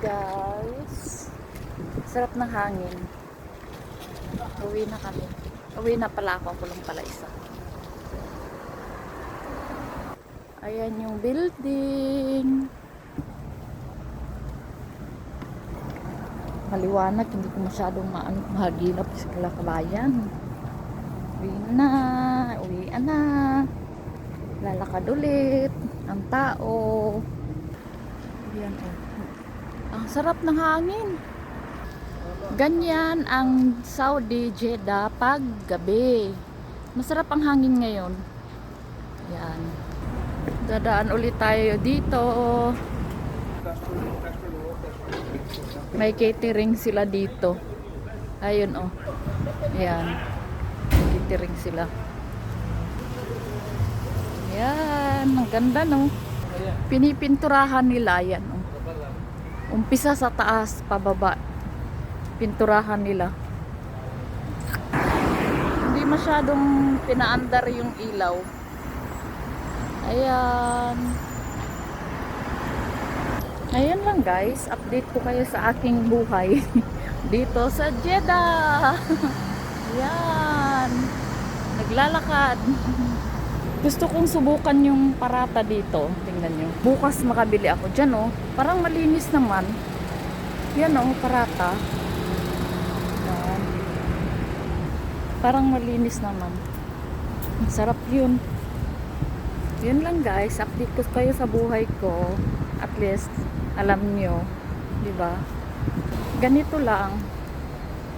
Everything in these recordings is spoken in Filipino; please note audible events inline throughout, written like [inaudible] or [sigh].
guys. Sarap ng hangin. Uwi na kami. Uwi na pala ako. Ako lang pala isa. Ayan yung building. Maliwanag. Hindi ko masyadong maano, mahagilap sa kalakabayan. Uwi na. Uwi na. Lalakad ulit. Ang tao. Ayan oh. Ang sarap ng hangin. Ganyan ang Saudi Jeddah pag gabi. Masarap ang hangin ngayon. Yan. Dadaan ulit tayo dito. May catering sila dito. Ayun oh. Yan. May catering sila. Yan. Ang ganda no. Pinipinturahan nila yan. Oh. Umpisa sa taas, pababa. Pinturahan nila. Hindi masyadong pinaandar yung ilaw. Ayan. Ayan lang guys, update ko kayo sa aking buhay [laughs] dito sa Jeddah. [laughs] Ayan. Naglalakad. [laughs] Gusto kong subukan yung parata dito. Tingnan nyo. Bukas makabili ako dyan oh. Parang malinis naman. Yan oh, parata. Parang malinis naman. Ang sarap yun. Yun lang guys. Update ko kayo sa buhay ko. At least, alam nyo. ba? Ganito lang.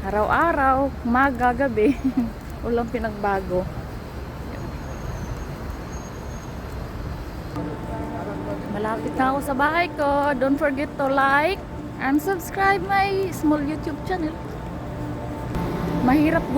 Araw-araw, umaga, gabi. [laughs] Walang pinagbago. Malapit na ako sa bahay ko. Don't forget to like and subscribe my small YouTube channel. Mahirap gum